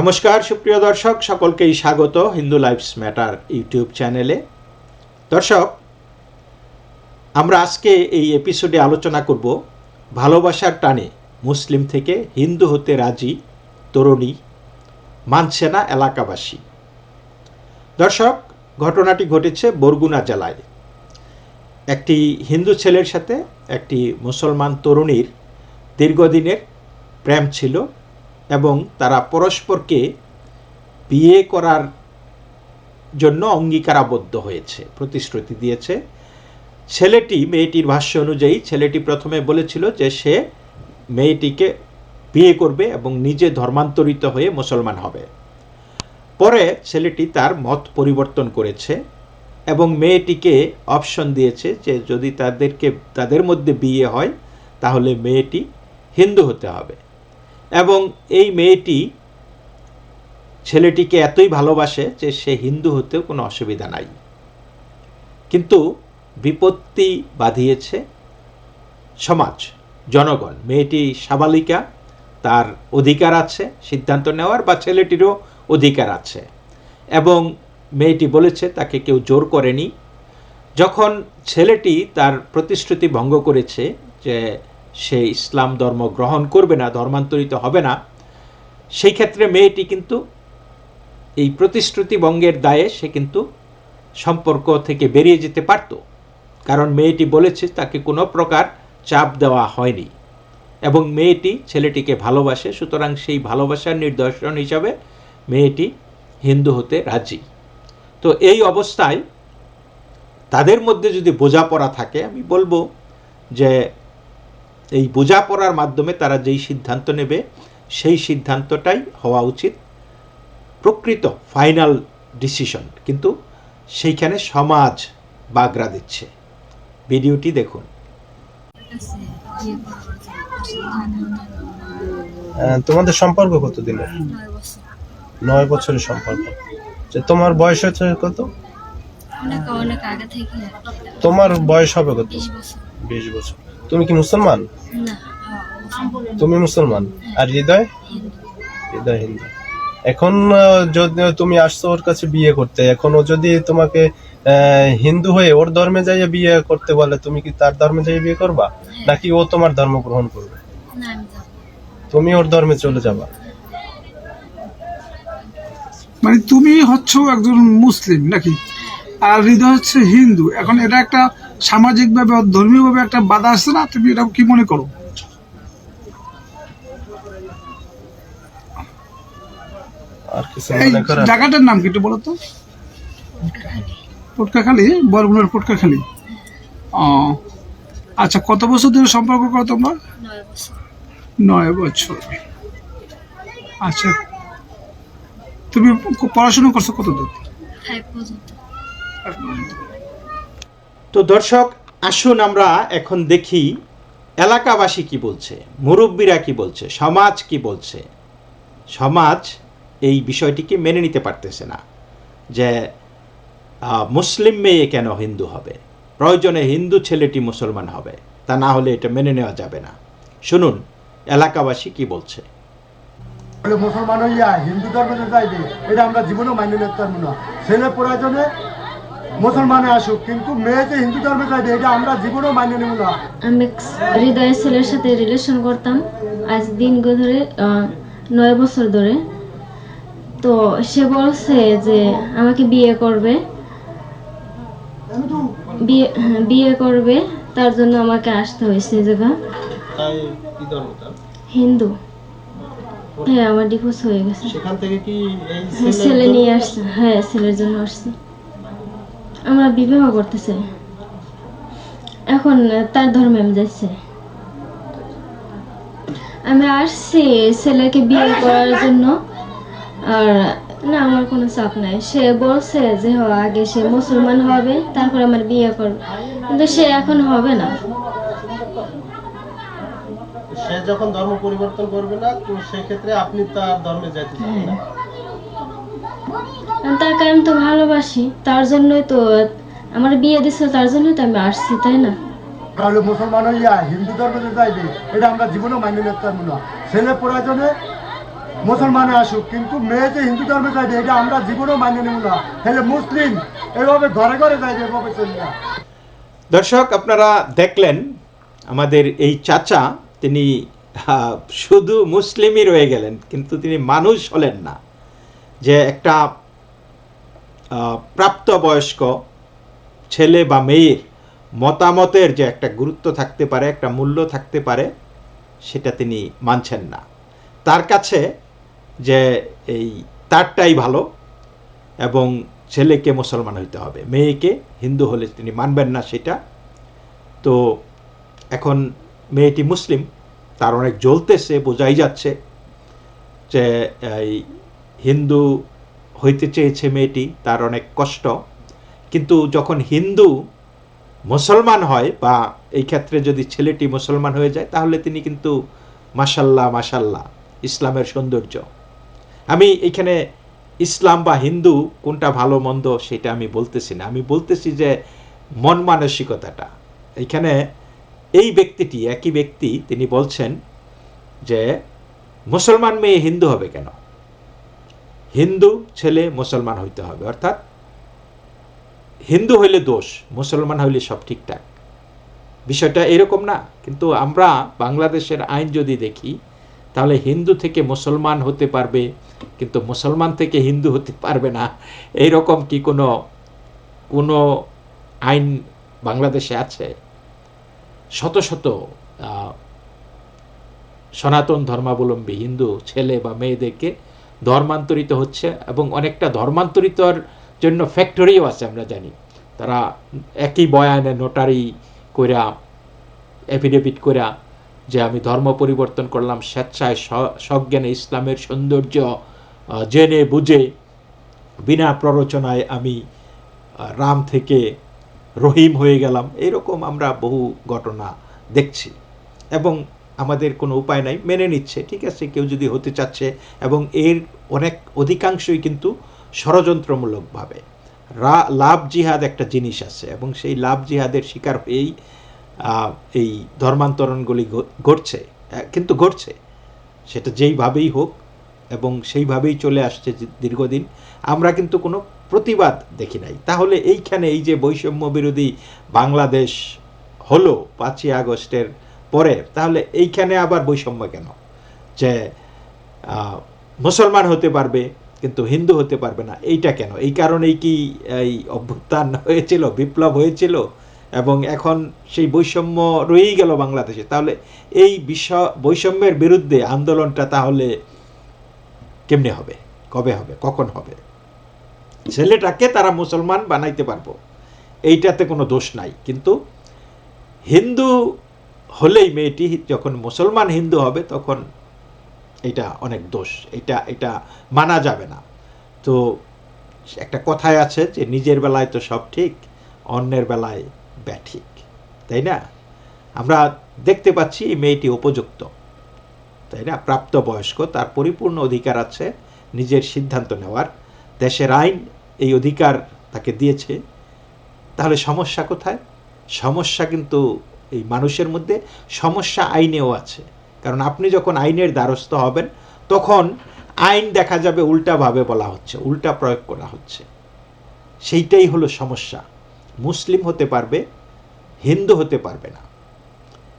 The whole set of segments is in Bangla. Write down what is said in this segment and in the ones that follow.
নমস্কার, সুপ্রিয় দর্শক, সকলকেই স্বাগত হিন্দু লাইফস ম্যাটার ইউটিউব চ্যানেলে। দর্শক, আমরা আজকে এই এপিসোডে আলোচনা করব ভালোবাসার টানে মুসলিম থেকে হিন্দু হতে রাজি, তরুণী মানছে না এলাকাবাসী। দর্শক, ঘটনাটি ঘটেছে বরগুনা জেলায়। একটি হিন্দু ছেলের সাথে একটি মুসলমান তরুণীর দীর্ঘদিনের প্রেম ছিল। এবং তারা পরস্পরকে বিয়ে করার জন্য অঙ্গীকারাবদ্ধ হয়েছে, প্রতিশ্রুতি দিয়েছে। ছেলেটি মেয়েটির ভাষ্য অনুযায়ী, ছেলেটি প্রথমে বলেছিল যে সে মেয়েটিকে বিয়ে করবে এবং নিজে ধর্মান্তরিত হয়ে মুসলমান হবে। পরে ছেলেটি তার মত পরিবর্তন করেছে এবং মেয়েটিকে অপশন দিয়েছে যে যদি তাদেরকে, তাদের মধ্যে বিয়ে হয়, তাহলে মেয়েটি হিন্দু হতে হবে। এবং এই মেয়েটি ছেলেটিকে এতই ভালোবাসে যে সে হিন্দু হতেও কোনো অসুবিধা নাই। কিন্তু বিপত্তি বাঁধিয়েছে সমাজ, জনগণ। মেয়েটি সাবালিকা, তার অধিকার আছে, সিদ্ধান্ত নেওয়ার, বা ছেলেটিরও অধিকার আছে। এবং মেয়েটি বলেছে, তাকে কেউ জোর করেনি। যখন ছেলেটি তার প্রতিশ্রুতি ভঙ্গ করেছে যে সে ইসলাম ধর্ম গ্রহণ করবে না, ধর্মান্তরিত হবে না, সেই ক্ষেত্রে মেয়েটি কিন্তু এই প্রতিশ্রুতি ভঙ্গের দায়ে সে কিন্তু সম্পর্ক থেকে বেরিয়ে যেতে পারত। কারণ মেয়েটি বলেছে, তাকে কোনো প্রকার চাপ দেওয়া হয়নি এবং মেয়েটি ছেলেটিকে ভালোবাসে, সুতরাং সেই ভালোবাসার নিদর্শন হিসাবে মেয়েটি হিন্দু হতে রাজি। তো এই অবস্থায় তাদের মধ্যে যদি বোঝাপড়া থাকে, আমি বলব যে এই বোঝাপড়ার মাধ্যমে তারা যেই সিদ্ধান্ত নেবে সেই সিদ্ধান্তটাই হওয়া উচিত। প্রকৃত ফাইনাল ডিসিশন কিন্তু সেইখানে সমাজ বাগড়া দিচ্ছে। ভিডিওটি দেখুন। তোমাদের সম্পর্ক কত দিনের নয় বছরের সম্পর্ক। যে তোমার বয়স হচ্ছে কত? অনেক অনেক আগে থেকে তোমার বয়স হবে কত? বিশ বছর। তুমি কি মুসলমান? হ্যাঁ, তুমি মুসলমান? আর হৃদয়? হৃদয় হিন্দু। এখন যদি তুমি আসছো ওর কাছে বিয়ে করতে এখন ও যদি তোমাকে হিন্দু হয়ে ওর ধর্মে যাইয়ে বিয়ে করতে বলে তুমি কি তার ধর্মে যাইয়ে বিয়ে করবা? নাকি ও তোমার ধর্ম গ্রহণ করবে? তুমি ওর ধর্মে চলে যাবা। মানে তুমি হচ্ছ একজন মুসলিম নাকি? আর হৃদয় হচ্ছে হিন্দু। এখন এটা একটা সামাজিক ভাবে ধর্মীয় ভাবে একটা বাধা আসছে না? তুমি এটা কি মনে করো? এই জায়গাটার নাম কি একটু বলো তো? পটকাখালী। বরগুনার পটকাখালী। ও আচ্ছা কত বছর ধরে সম্পর্ক করো তোমরা? নয় বছর। আচ্ছা তুমি পড়াশোনা করছ কত দূর তো দর্শক, আসুন আমরা এখন দেখি এলাকাবাসী কি বলছে, মুরব্বীরা কি বলছে, সমাজ কি বলছে। সমাজ এই বিষয়টিকে মেনে নিতে পারতেছে না যে মুসলিম মেয়ে কেন হিন্দু হবে? প্রয়োজনে হিন্দু ছেলেটি মুসলমান হবে, তা না হলে এটা মেনে নেওয়া যাবে না। শুনুন, এলাকাবাসী কি বলছে। মুসলমান হইয়া হিন্দু ধর্মে যাইবে এটা আমরা জীবনেও মাইনে না। ছেলে প্রয়োজনে মুসলমানে আসুক কিন্তু মেয়ে যে হিন্দু ধর্মে যাইবে এটা আমরা জীবনেও মাইনে নেব না। আমি এক হৃদয়ের ছেলের সাথে রিলেশন করতাম আজ দিন ধরে নয় বছর ধরে। তো সে বলছে যে আমাকে বিয়ে করবে। বিয়ে হ্যাঁ, বিয়ে করবে তার জন্য আমাকে আসতে হয়েছে জায়গা। হিন্দু। হ্যাঁ আমার ডিভোর্স হয়ে গেছে। সেখান থেকে কি হ্যাঁ, ছেলে নিয়ে আসছে হ্যাঁ ছেলের জন্য আসছে। আমরা বিবাহ করতে চাই এখন তার ধর্মে আমি যাচ্ছি। আমি আসছি ছেলেকে বিয়ে করার জন্য। আর না আমার কোনো চাপ নাই। সে বলছে যে হ, আগে সে মুসলমান হবে তারপর আমার বিয়ে করবে। কিন্তু সে এখন হবে না। সে যখন ধর্ম পরিবর্তন করবে না তো সেক্ষেত্রে আপনি তার ধর্মে যাইতে চান না। আর তাকে আমি তো ভালোবাসি তার জন্যই তো আমার বিয়ে দিচ্ছে তার জন্যই তো আমি আসছি তাই না? তাহলে মুসলমান হইয়া হিন্দু ধর্মে যাইবে এটা আমরা জীবনেও মাইনে নিতে পারব না ছেলে প্রয়োজনে মুসলমানে আসুক কিন্তু মেয়ে যে হিন্দু ধর্মে যাইবে এটা আমরা জীবনেও মাইনে নেব না। তাহলে মুসলিম এইভাবে ঘরে ঘরে যাইবে এভাবে চলবে। না দর্শক আপনারা দেখলেন আমাদের এই চাচা তিনি শুধু মুসলিমই রয়ে গেলেন কিন্তু তিনি মানুষ হলেন না। যে একটা প্রাপ্তবয়স্ক ছেলে বা মেয়ের মতামতের যে একটা গুরুত্ব থাকতে পারে, একটা মূল্য থাকতে পারে, সেটা তিনি মানছেন না। তার কাছে যে এই তারটাই ভালো এবং ছেলেকে মুসলমান হইতে হবে, মেয়েকে হিন্দু হলে তিনি মানবেন না সেটা। তো এখন মেয়েটি মুসলিম, তার অনেক জ্বলতেছে, বোঝাই যাচ্ছে যে এই হিন্দু হইতে চেয়েছে মেয়েটি, তার অনেক কষ্ট। কিন্তু যখন হিন্দু মুসলমান হয় বা এই ক্ষেত্রে যদি ছেলেটি মুসলমান হয়ে যায়, তাহলে তিনি কিন্তু মাসাল্লাহ মাসাল্লাহ ইসলামের সৌন্দর্য। আমি এখানে ইসলাম বা হিন্দু কোনটা ভালো, মন্দ সেটা আমি বলতেছি না। আমি বলতেছি যে মন মানসিকতাটা। এখানে এই ব্যক্তিটি, একই ব্যক্তি, তিনি বলছেন যে মুসলমান মেয়ে হিন্দু হবে কেন? হিন্দু ছেলে মুসলমান হইতে হবে, অর্থাৎ হিন্দু হইলে দোষ, মুসলমান হইলে সব ঠিকঠাক। বিষয়টা এরকম না, কিন্তু আমরা বাংলাদেশের আইন যদি দেখি, তাহলে হিন্দু থেকে মুসলমান হতে পারবে, কিন্তু মুসলমান থেকে হিন্দু হতে পারবে না। এইরকম কি কোনো কোনো আইন বাংলাদেশে আছে? শত শত সনাতন ধর্মাবলম্বী হিন্দু ছেলে বা মেয়েদেরকে ধর্মান্তরিত হচ্ছে এবং অনেকটা ধর্মান্তরিতর জন্য ফ্যাক্টরিও আছে, আমরা জানি। তারা একই বয়ানে নোটারি কইরা এফিডেভিট কইরা যে আমি ধর্ম পরিবর্তন করলাম, স্বেচ্ছায় সজ্ঞানে ইসলামের সৌন্দর্য জেনে বুঝে বিনা প্ররোচনায় আমি রাম থেকে রহিম হয়ে গেলাম। এরকম আমরা বহু ঘটনা দেখছি। এবং আমাদের কোনো উপায় নাই, মেনে নিচ্ছে, ঠিক আছে? কেউ যদি হতে চাচ্ছে এবং এর অনেক অধিকাংশই কিন্তু ষড়যন্ত্রমূলকভাবে। রা, লাভ জিহাদ একটা জিনিস আছে এবং সেই লাভ জিহাদের শিকার হয়েই এই ধর্মান্তরণগুলি ঘটছে কিন্তু ঘটছে। সেটা যেইভাবেই হোক এবং সেইভাবেই চলে আসছে দীর্ঘদিন, আমরা কিন্তু কোনো প্রতিবাদ দেখি নাই। তাহলে এইখানে এই যে বৈষম্য বিরোধী বাংলাদেশ হলো পাঁচই আগস্টের পরে, তাহলে এইখানে আবার বৈষম্য কেন? যে মুসলমান হতে পারবে, কিন্তু হিন্দু হতে পারবে না, এইটা কেন? এই কারণেই কি এই অভ্যুত্থান হয়েছিল, বিপ্লব হয়েছিল, এবং এখন সেই বৈষম্য রয়েই গেল বাংলাদেশে? তাহলে এই বিশ্ব বৈষম্যের বিরুদ্ধে আন্দোলনটা তাহলে কেমনে হবে? কবে হবে? কখন হবে? ছেলেটাকে তারা মুসলমান বানাইতে পারব, এইটাতে কোনো দোষ নাই। কিন্তু হিন্দু হলেই মেয়েটি যখন মুসলমান হিন্দু হবে, তখন এটা অনেক দোষ। এটা এটা মানা যাবে না। তো একটা কথায় আছে যে, নিজের বেলায় তো সব ঠিক, অন্যের বেলায় ব্যাঠিক। তাই না? আমরা দেখতে পাচ্ছি এই মেয়েটি উপযুক্ত। তাই না? প্রাপ্তবয়স্ক, তার পরিপূর্ণ অধিকার আছে, নিজের সিদ্ধান্ত নেওয়ার। দেশের আইন এই অধিকার তাকে দিয়েছে। তাহলে সমস্যা কোথায়? সমস্যা কিন্তু এই মানুষের মধ্যে সমস্যা আইনেও আছে। কারণ আপনি যখন আইনের দ্বারস্থ হবেন, তখন আইন দেখা যাবে উল্টাভাবে বলা হচ্ছে, উল্টা প্রয়োগ করা হচ্ছে। সেইটাই হলো সমস্যা। মুসলিম হতে পারবে, হিন্দু হতে পারবে না।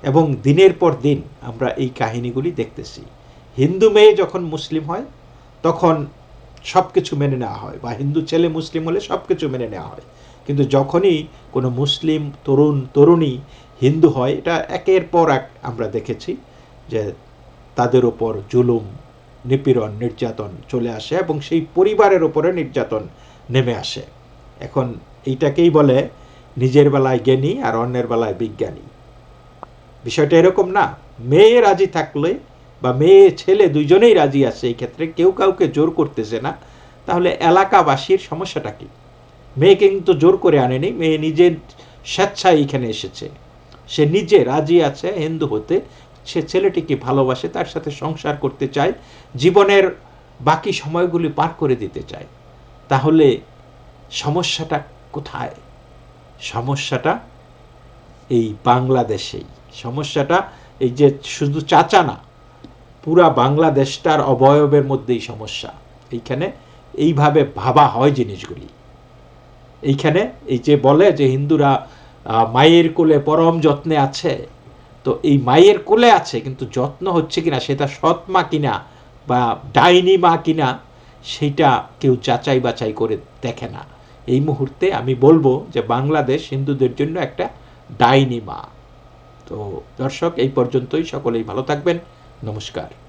এবং দিনের পর দিন আমরা এই কাহিনীগুলি দেখতেছি। হিন্দু মেয়ে যখন মুসলিম হয়, তখন সব কিছু মেনে নেওয়া হয় বা হিন্দু ছেলে মুসলিম হলে সব কিছু মেনে নেওয়া হয়। কিন্তু যখনই কোনো মুসলিম, তরুণ, তরুণী হিন্দু হয়, এটা একের পর এক আমরা দেখেছি যে তাদের ওপর জুলুম, নিপীড়ন, নির্যাতন চলে আসে এবং সেই পরিবারের ওপরে নির্যাতন নেমে আসে। এখন এইটাকেই বলে নিজের বেলায় জ্ঞানী আর অন্যের বেলায় বিজ্ঞানী। বিষয়টা এরকম না, মেয়ে রাজি থাকলে বা মেয়ে, ছেলে দুইজনেই রাজি আছে এই ক্ষেত্রে, কেউ কাউকে জোর করতেছে না, তাহলে এলাকাবাসীর সমস্যাটা কি? মেয়েকে কিন্তু জোর করে আনেনি, মেয়ে নিজের স্বেচ্ছায় এখানে এসেছে। সে নিজে রাজি আছে, হিন্দু হতে। সে ছেলেটিকে ভালোবাসে, তার সাথে সংসার করতে চায়, জীবনের বাকি সময়গুলি পার করে দিতে চায়। তাহলে সমস্যাটা কোথায়? সমস্যাটা এই বাংলাদেশেই। সমস্যাটা এই যে শুধু চাচা না, পুরা বাংলাদেশটার অবয়বের মধ্যেই সমস্যা। এইখানে এইভাবে ভাবা হয় জিনিসগুলি। এইখানে এই যে বলে যে হিন্দুরা মায়ের কোলে পরম যত্নে আছে। তো এই মায়ের কোলে আছে, কিন্তু যত্ন হচ্ছে কিনা, সেটা সৎ মা কিনা বা ডাইনি মা কিনা, সেটা কেউ যাচাই বাছাই করে দেখে না। এই মুহূর্তে আমি বলব যে বাংলাদেশ হিন্দুদের জন্য একটা ডাইনি মা। তো দর্শক, এই পর্যন্তই। সকলেই ভালো থাকবেন। নমস্কার।